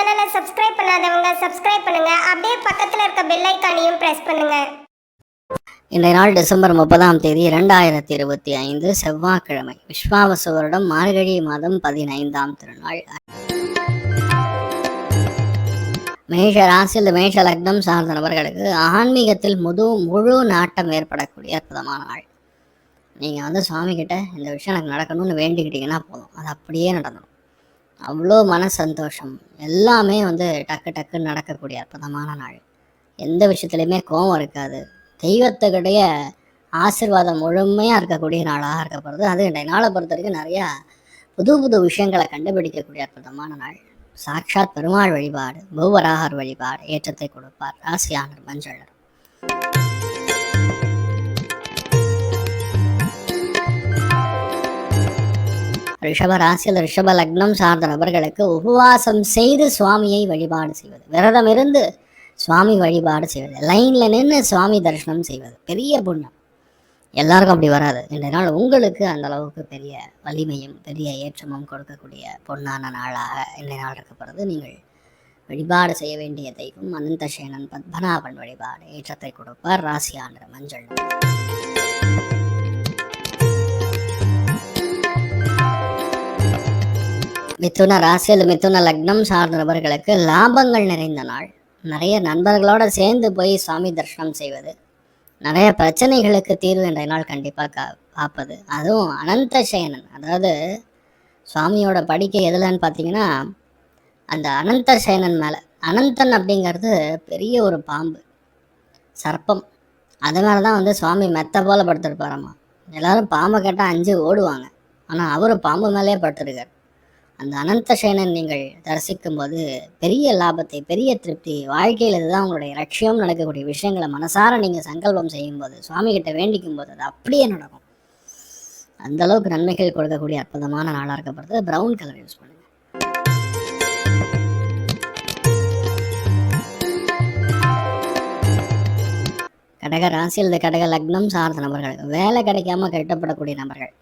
சேனலை சப்ஸ்கிரைப் பண்ணாதவங்க சப்ஸ்கிரைப் பண்ணுங்க. அப்படியே பக்கத்தில் இருக்க பெல் ஐக்கானையும் பிரஸ் பண்ணுங்க. இன்றைய நாள் டிசம்பர் முப்பதாம் தேதி இரண்டாயிரத்தி இருபத்தி ஐந்து செவ்வாய்க்கிழமை. விஸ்வாவசு வருடம் மார்கழி மாதம் பதினைந்தாம் திருநாள். மேஷ ராசியில் மேஷ லக்னம் சார்ந்த நபர்களுக்கு ஆன்மீகத்தில் முது முழு நாட்டம் ஏற்படக்கூடிய அற்புதமான நாள். நீங்கள் வந்து சுவாமிகிட்ட இந்த விஷயம் எனக்கு நடக்கணும்னு வேண்டிக்கிட்டீங்கன்னா போதும். அது அப்படியே நடந்துடும் அவ்வளோ மன சந்தோஷம் எல்லாமே வந்து டக்கு டக்குன்னு நடக்கக்கூடிய அற்புதமான நாள். எந்த விஷயத்துலையுமே கோபம் இருக்காது. தெய்வத்துக்கிடைய ஆசிர்வாதம் முழுமையாக இருக்கக்கூடிய நாளாக இருக்க போகிறது அது இன்றைய நாளை பொறுத்த வரைக்கும் நிறையா புது புது விஷயங்களை கண்டுபிடிக்கக்கூடிய அற்புதமான நாள். சாட்சாத் பெருமாள் வழிபாடு பூவராகர் வழிபாடு ஏற்றத்தை கொடுப்பார். ராசியானர் மஞ்சள் ரிஷப ராசியில் ரிஷப லக்னம் சார்ந்த நபர்களுக்கு உபவாசம் செய்து சுவாமியை வழிபாடு செய்வது. விரதம் இருந்து சுவாமி வழிபாடு செய்வது. லைனில் நின்று சுவாமி தரிசனம் செய்வது. பெரிய புண்ணியம். எல்லாருக்கும் அப்படி வராது. இன்றைய நாள் உங்களுக்கு அந்த அளவுக்கு பெரிய வலிமையும் பெரிய ஏற்றமும் கொடுக்கக்கூடிய பொன்னான நாளாக இன்றைய நாள் இருக்கப்படுறது நீங்கள் வழிபாடு செய்ய வேண்டிய தெய்வம் அனந்தசேனன் பத்மநாபன் வழிபாடு. ஏற்றத்தை கொடுப்பார் ராசியான்ற மஞ்சள். மிதுன ராசியில் மிதுன லக்னம் சார்ந்த நபர்களுக்கு லாபங்கள் நிறைந்த நாள். நிறைய நண்பர்களோட சேர்ந்து போய் சுவாமி தரிசனம் செய்வது. நிறைய பிரச்சனைகளுக்கு தீர்வு இன்றைய நாள் கண்டிப்பாக கா பார்ப்பது அதுவும் அனந்த சேனன் அதாவது சுவாமியோட படிக்கை எதுலன்னு பார்த்தீங்கன்னா அந்த அனந்த சேனன் மேலே. அனந்தன் அப்படிங்கிறது பெரிய ஒரு பாம்பு. சர்ப்பம். அது மேலே தான் வந்து சுவாமி மெத்த போல படுத்திருப்பாராம்மா எல்லோரும் பாம்பை கேட்டால் அஞ்சு ஓடுவாங்க. ஆனால் அவர் பாம்பு மேலேயே படுத்துருக்கார். அந்த அனந்த சேனன் நீங்கள் தரிசிக்கும் போது பெரிய லாபத்தை பெரிய திருப்தி வாழ்க்கையில் இதுதான் உங்களுடைய லட்சியம் நடக்கக்கூடிய விஷயங்களை மனசார நீங்கள் சங்கல்பம் செய்யும்போது சுவாமி கிட்ட வேண்டிக்கும் போது அது அப்படியே நடக்கும். அந்த அளவுக்கு நன்மைகள் கொடுக்கக்கூடிய அற்புதமான நாளாக இருக்கப்படுறது ப்ரௌன் கலர் யூஸ் பண்ணுங்க. கடக ராசி அல்லது கடக லக்னம் சார்ந்த நபர்கள். வேலை கிடைக்காம கட்டப்படக்கூடிய நபர்கள்.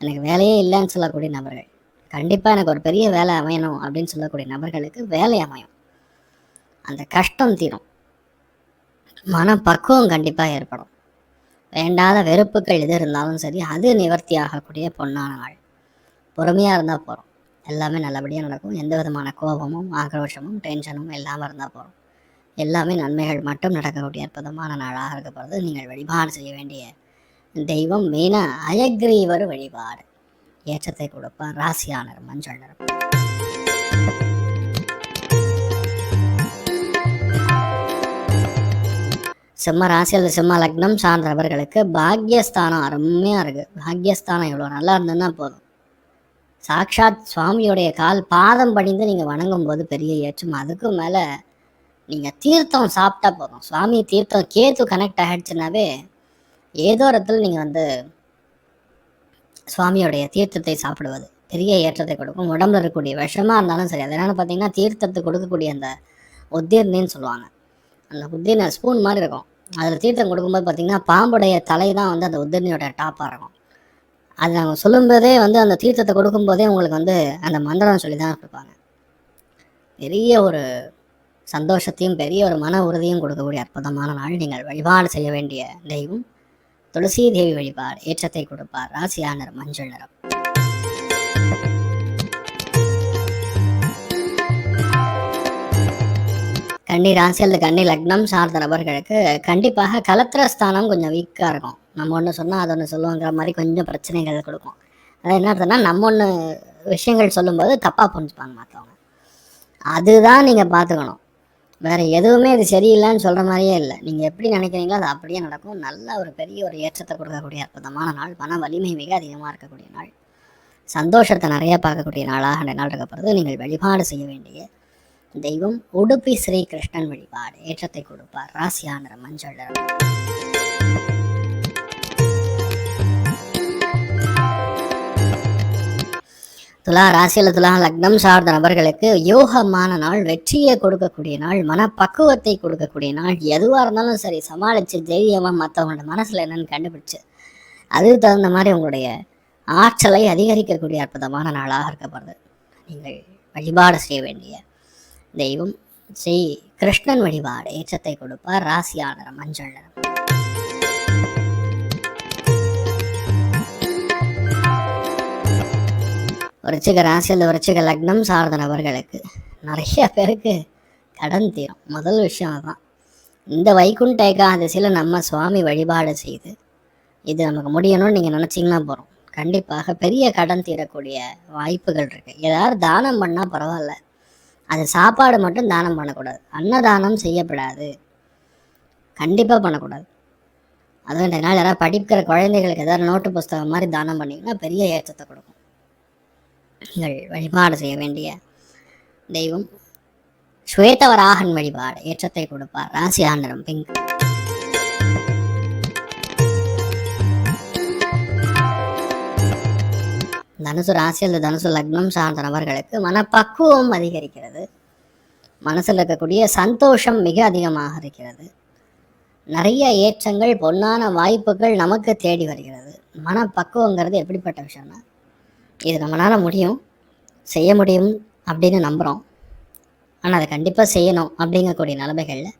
எனக்கு வேலையே இல்லைன்னு சொல்லக்கூடிய நபர்கள். கண்டிப்பாக எனக்கு ஒரு பெரிய வேலை அமையணும் அப்படின்னு சொல்லக்கூடிய நபர்களுக்கு வேலை அமையும். அந்த கஷ்டம் தீரும். மனப்பக்குவம் கண்டிப்பாக ஏற்படும். வேண்டாத வெறுப்புகள் எது இருந்தாலும் சரி அது நிவர்த்தி ஆகக்கூடிய பொன்னான நாள். பொறுமையாக இருந்தால் போகிறோம் எல்லாமே நல்லபடியாக நடக்கும். எந்த விதமான கோபமும் ஆக்ரோஷமும் டென்ஷனும் இல்லாமல் இருந்தால் போகிறோம் எல்லாமே நன்மைகள் மட்டும் நடக்கக்கூடிய அற்புதமான நாளாக இருக்க போகிறது நீங்கள் வழிபாடு செய்ய வேண்டிய தெய்வம் மெயினாக அயக்ரீவர் வழிபாடு. ஏற்றத்தை கொடுப்பேன் ராசியான மஞ்சள் நிறம் சிம்ம ராசியில் சிம்ம லக்னம் சார்ந்தவர்களுக்கு பாக்யஸ்தானம் அருமையாக இருக்குது பாக்யஸ்தானம் எவ்வளோ நல்லா இருந்ததுன்னா போதும். சாக்ஷாத் சுவாமியுடைய கால் பாதம் படிந்து நீங்கள் வணங்கும் போது பெரிய ஏற்றம். அதுக்கும் மேலே நீங்கள் தீர்த்தம் சாப்பிட்டா போதும். சுவாமி தீர்த்தம் கேத்து கனெக்ட் ஆகிடுச்சுனாவே ஏதோ இடத்துல நீங்கள் வந்து சுவாமியோடைய தீர்த்தத்தை சாப்பிடுவது. பெரிய ஏற்றத்தை கொடுக்கும். உடம்புல இருக்கக்கூடிய விஷமாக இருந்தாலும் சரி அதனால பார்த்தீங்கன்னா தீர்த்தத்தை கொடுக்கக்கூடிய அந்த உத்தீர்ணின்னு சொல்லுவாங்க. அந்த உத்தீர்ண ஸ்பூன் மாதிரி இருக்கும். அதில் தீர்த்தம் கொடுக்கும்போது பார்த்தீங்கன்னா பாம்புடைய தலை தான் வந்து அந்த உத்தீர்ணியோட டாப்பாக இருக்கும். அது நாங்கள் சொல்லும்போதே வந்து அந்த தீர்த்தத்தை கொடுக்கும்போதே உங்களுக்கு வந்து அந்த மந்திரம் சொல்லி தான் கொடுப்பாங்க. பெரிய ஒரு சந்தோஷத்தையும் பெரிய ஒரு மன உறுதியும் கொடுக்கக்கூடிய அற்புதமான நாள். நீங்கள் வழிபாடு செய்ய வேண்டிய தெய்வம். துளசி தேவி வழிபாடு ஏற்றத்தை கொடுப்பார். ராசியானர் மஞ்சள் நிறம். கண்ணி ராசி அல்லது கண்ணி லக்னம் சார்ந்த நபர்களுக்கு கண்டிப்பாக கலத்திரஸ்தானம் கொஞ்சம் வீக்காக இருக்கும். நம்ம ஒன்று சொன்னால் அது ஒன்று சொல்லுவோங்கிற மாதிரி கொஞ்சம் பிரச்சனைகள் கொடுக்கும். அது என்ன அர்த்தம்னா நம்ம ஒன்று விஷயங்கள் சொல்லும்போது தப்பாக புரிஞ்சுப்பாங்க மற்றவங்க அதுதான் நீங்கள் பார்த்துக்கணும். வேற எதுவுமே இது சரியில்லைன்னு சொல்கிற மாதிரியே இல்லை. நீங்கள் எப்படி நினைக்கிறீங்களோ அது அப்படியே நடக்கும். நல்ல ஒரு பெரிய ஒரு ஏற்றத்தை கொடுக்கக்கூடிய அற்புதமான நாள். மன வலிமை மிக அதிகமாக இருக்கக்கூடிய நாள். சந்தோஷத்தை நிறைய பார்க்கக்கூடிய நாளாக அந்த நாள் இருக்கப்படுறது நீங்கள் வழிபாடு செய்ய வேண்டிய தெய்வம். உடுப்பி ஸ்ரீ கிருஷ்ணன் வழிபாடு. ஏற்றத்தை கொடுப்பார். ராசியான மஞ்சள் துலா ராசியில் துலா லக்னம் சார்ந்த நபர்களுக்கு யோகமான நாள் வெற்றியை கொடுக்கக்கூடிய நாள் மனப்பக்குவத்தை கொடுக்கக்கூடிய நாள் எதுவாக இருந்தாலும் சரி சமாளித்து தைரியமாக மற்றவங்களோட மனசில் என்னன்னு கண்டுபிடிச்சு அதுக்கு தகுந்த மாதிரி உங்களுடைய ஆற்றலை அதிகரிக்கக்கூடிய அற்புதமான நாளாக இருக்கப்படுது நீங்கள் வழிபாடு செய்ய வேண்டிய தெய்வம். ஸ்ரீ கிருஷ்ணன் வழிபாடு ஏற்றத்தை கொடுப்பார். ராசியான மஞ்சள் நிறம். விருச்சிக ராசியில் விருச்சிக லக்னம் சார்ந்த நபர்களுக்கு நிறைய பேருக்கு கடன் தீரும். முதல் விஷயம் அதுதான் இந்த வைகுண்ட ஏகாதசியில் நம்ம சுவாமி வழிபாடு செய்து இது நமக்கு முடியணும்னு நீங்கள் நினச்சிங்கன்னா போகிறோம் கண்டிப்பாக பெரிய கடன் தீரக்கூடிய வாய்ப்புகள் இருக்குது ஏதாவது தானம் பண்ணால் பரவாயில்ல. அது சாப்பாடு மட்டும் தானம் பண்ணக்கூடாது. அன்னதானம் செய்யப்படாது. கண்டிப்பாக பண்ணக்கூடாது. அதுவும் இந்த நாள் யாராவது படிக்கிற குழந்தைகளுக்கு ஏதாவது நோட்டு புஸ்தகம் மாதிரி தானம் பண்ணிங்கன்னா பெரிய ஏற்றத்தை கொடுக்கும். வழிபாடு செய்ய வேண்டிய தெய்வம் ஸ்வேதவராகன் வழிபாடு ஏற்றத்தை கொடுப்பார். ராசி ஆண்டரம் பிங்க் தனுசு ராசி அல்லது தனுசு லக்னம் சார்ந்த நபர்களுக்கு மனப்பக்குவம் அதிகரிக்கிறது. மனசில் இருக்கக்கூடிய சந்தோஷம் மிக அதிகமாக இருக்கிறது. நிறைய ஏற்றங்கள் பொன்னான வாய்ப்புகள் நமக்கு தேடி வருகிறது. மனப்பக்குவங்கிறது எப்படிப்பட்ட விஷயம்னா இது நம்மளால் முடியும் செய்ய முடியும் அப்படின்னு நம்புகிறோம் ஆனால் அதை கண்டிப்பாக செய்யணும் அப்படிங்கக்கூடிய நிலைமைகளில்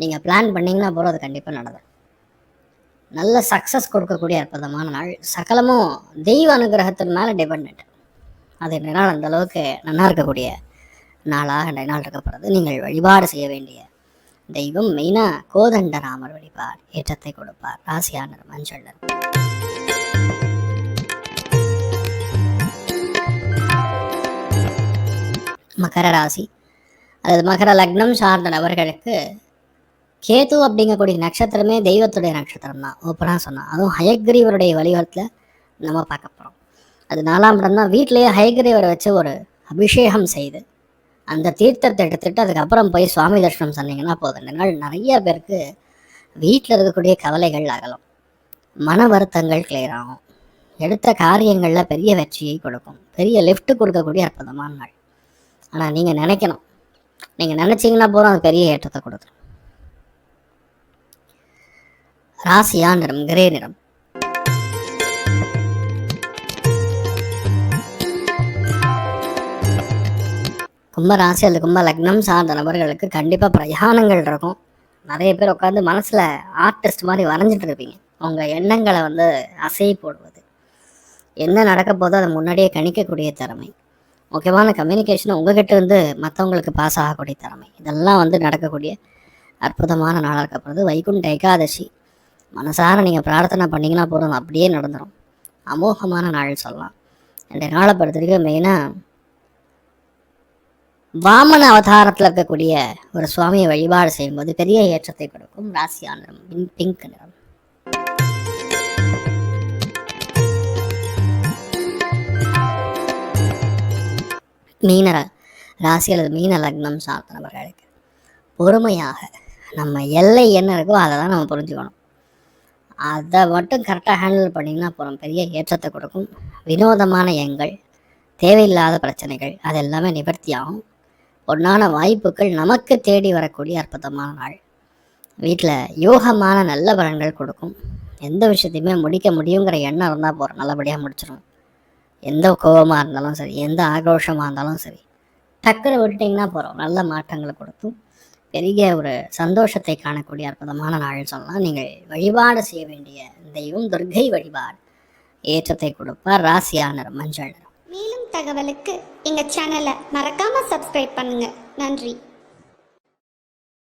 நீங்கள் பிளான் பண்ணிங்கன்னா போகிறோம் அது கண்டிப்பாக நடக்கும். நல்ல சக்ஸஸ் கொடுக்கக்கூடிய அற்புதமான நாள். சகலமும் தெய்வ அனுகிரகத்தின் மேலே டிபெண்ட் அது இந்த நாள் அந்த அளவுக்கு நல்லா இருக்கக்கூடிய நாளாக ரெண்டு நாள் இருக்கப்படுறது நீங்கள் வழிபாடு செய்ய வேண்டிய தெய்வம் மெயினாக கோதண்டராமர் வழிபாடு ஏற்றத்தை கொடுப்பார். ராசியானர் மஞ்சள் மகர ராசி. அல்லது மகர லக்னம் சார்ந்த நபர்களுக்கு கேது அப்படிங்கக்கூடிய நட்சத்திரமே தெய்வத்துடைய நட்சத்திரம் தான். ஓப்பனாக சொன்னான் அதுவும் ஹயக்ரீவருடைய வழிபாட்டில் நம்ம பார்க்க போகிறோம் அது நாலாம் இடம் தான். வீட்டிலேயே ஹயக்ரீவரை வச்சு ஒரு அபிஷேகம் செய்து அந்த தீர்த்தத்தை எடுத்துட்டு அதுக்கப்புறம் போய் சுவாமி தர்ஷனம் சொன்னீங்கன்னா போதும். இந்த நாள் நிறைய பேருக்கு வீட்டில் இருக்கக்கூடிய கவலைகள் அகலும். மன வருத்தங்கள் கிளியர் ஆகும். எடுத்த காரியங்களில் பெரிய வெற்றியை கொடுக்கும். பெரிய லிஃப்ட் கொடுக்கக்கூடிய அற்புதமான நாள். ஆனால் நீங்கள் நினைக்கணும். நீங்கள் நினச்சிங்கன்னா போதும் அது பெரிய ஏற்றத்தை கொடுத்துரும் ராசியா நிறம் கிரே நிறம். கும்ப ராசி அல்லது கும்ப லக்னம் சார்ந்த நபர்களுக்கு கண்டிப்பாக பிரயாணங்கள் இருக்கும். நிறைய பேர் உட்காந்து மனசில் ஆர்டிஸ்ட் மாதிரி வரைஞ்சிட்டு இருப்பீங்க. உங்கள் எண்ணங்களை வந்து அசை போடுவது என்ன நடக்க போதோ அதை முன்னாடியே கணிக்கக்கூடிய திறமை. முக்கியமான கம்யூனிகேஷன் உங்ககிட்ட இருந்து மற்றவங்களுக்கு பாஸ் ஆகக்கூடிய திறமை. இதெல்லாம் வந்து நடக்கக்கூடிய அற்புதமான நாளாக இருக்கப்படுது. வைகுண்ட ஏகாதசி. மனசார நீங்கள் பிரார்த்தனை பண்ணிங்கன்னா போதும். அப்படியே நடந்துடும் அமோகமான நாள் சொல்லலாம். இந்த நாளை பொறுத்த வரைக்கும் மெயினாக வாமன அவதாரத்தில் இருக்கக்கூடிய ஒரு சுவாமியை வழிபாடு செய்யும்போது பெரிய ஏற்றத்தை கொடுக்கும். ராசியான பிங்க் நிறம் மீன ராசி அல்லது மீன லக்னம் சார்ந்த நபர்களுக்கு பொறுமையாக நம்ம எல்லை என்ன இருக்கோ அதை தான் நம்ம புரிஞ்சுக்கணும். அதை மட்டும் கரெக்டாக ஹேண்டில் பண்ணிங்கன்னா போகிறோம் பெரிய ஏற்றத்தை கொடுக்கும். வினோதமான எண்கள் தேவையில்லாத பிரச்சனைகள் அது எல்லாமே நிவர்த்தியாகும் பொன்னான வாய்ப்புகள் நமக்கு தேடி வரக்கூடிய அற்புதமான நாள். வீட்டில் யோகமான நல்ல பலன்கள் கொடுக்கும். எந்த விஷயத்தையுமே முடிக்க முடியுங்கிற எண்ணம் இருந்தால் போகிறோம் நல்லபடியாக முடிச்சிடும் எந்த கோபமாக இருந்தாலும் சரி எந்த ஆக்ரோஷமாக இருந்தாலும் சரி டக்குன்னு விட்டுட்டிங்கன்னா போகிறோம் நல்ல மாற்றங்களை கொடுத்தும் பெரிய ஒரு சந்தோஷத்தை காணக்கூடிய அற்புதமான நாள் சொல்லலாம். நீங்கள் வழிபாடு செய்ய வேண்டிய தெய்வம் துர்க்கை வழிபாடு. ஏற்றத்தை கொடுப்பார் ராசியானர் மஞ்சள். மேலும் தகவலுக்கு எங்கள் சேனலை மறக்காமல் சப்ஸ்கிரைப் பண்ணுங்கள் நன்றி.